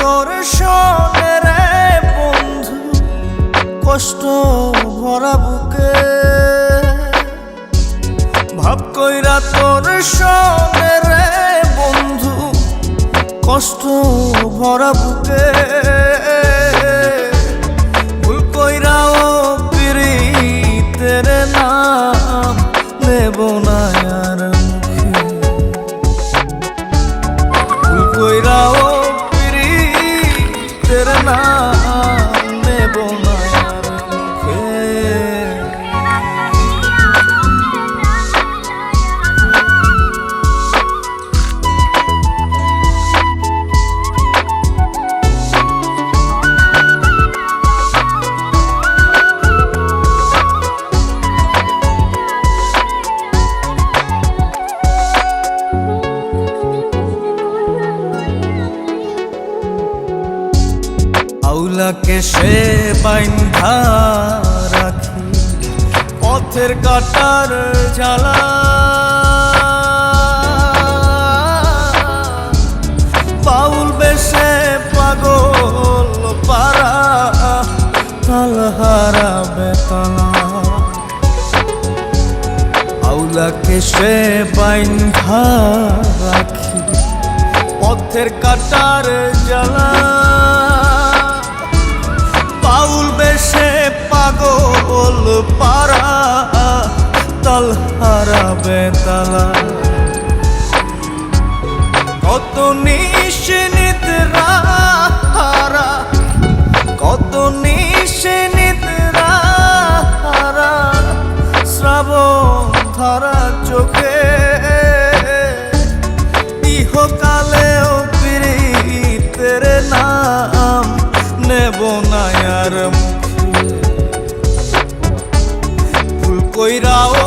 তোর সনে বন্ধু কষ্ট ভরা বুকে। ভাব কইরা তোর সনে বন্ধু কষ্ট ভরা বুকে। আউলাকে সে বাইন্ধা রাখি। পথের কাটার জ্বালা। বাউল বেশে পাগল পারা তালহারা বেতলা। আউলাকে সে বাইন্ধা রাখি। পথের কাটার জ্বালা। পাউল বেশে পাগল পারা তালহারা বেতালা। কত নিশ্চিত কইরাও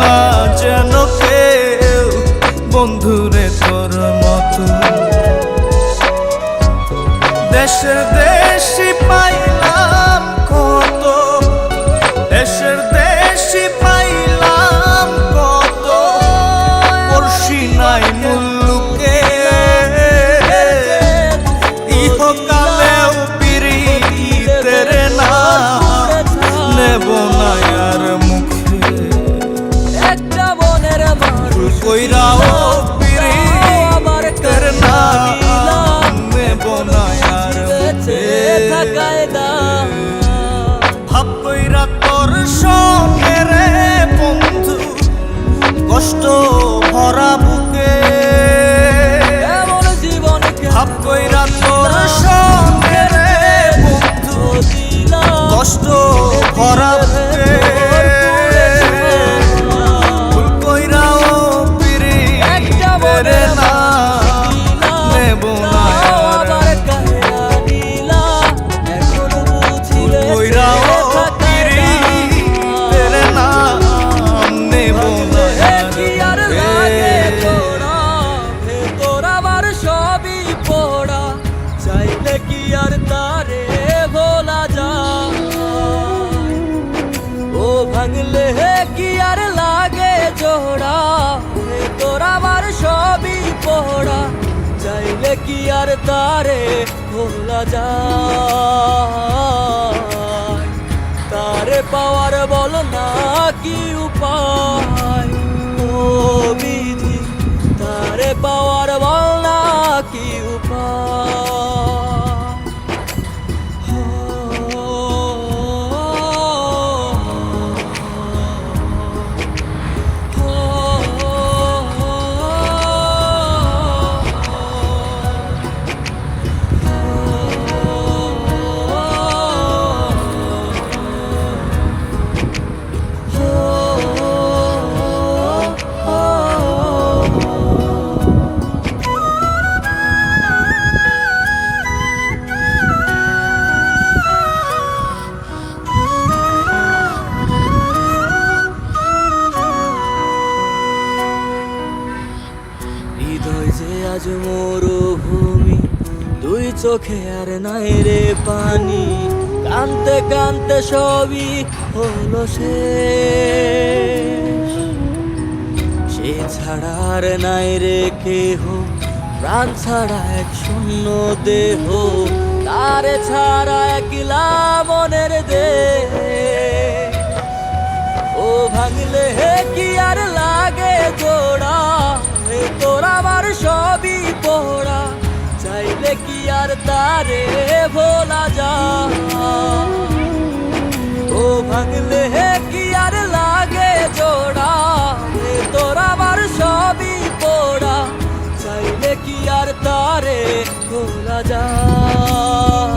না যেন কেউ বন্ধুরে তোর মতো। দেশে দেশি পাইলাম ভাঙলে কি আর লাগে জোড়া? ভেতর আমার সবই পড়া চাইলে কি আর তারে ভোলা যায়? তারে পাওয়ার বল না কি উপায়? ও বিধাতা ওই চোখে আর নাই রে পানি। কানতে কানতে সবই হলো শেষ। সে ছাড়া আর নাই রে কেহ। প্রাণ ছাড়া এক শূন্য দেহ। তারে ছাড়া একলা মনের দেহ। ও ভাঙলে হে কি আর লাগে জোড়া? তোর আমার আর তারে ভোলা যা ভাঙলে হে কি আর লাগে জোড়া? তোর আমার সবই পোড়া। চাইলে কি আর তারে ভোলা যায়?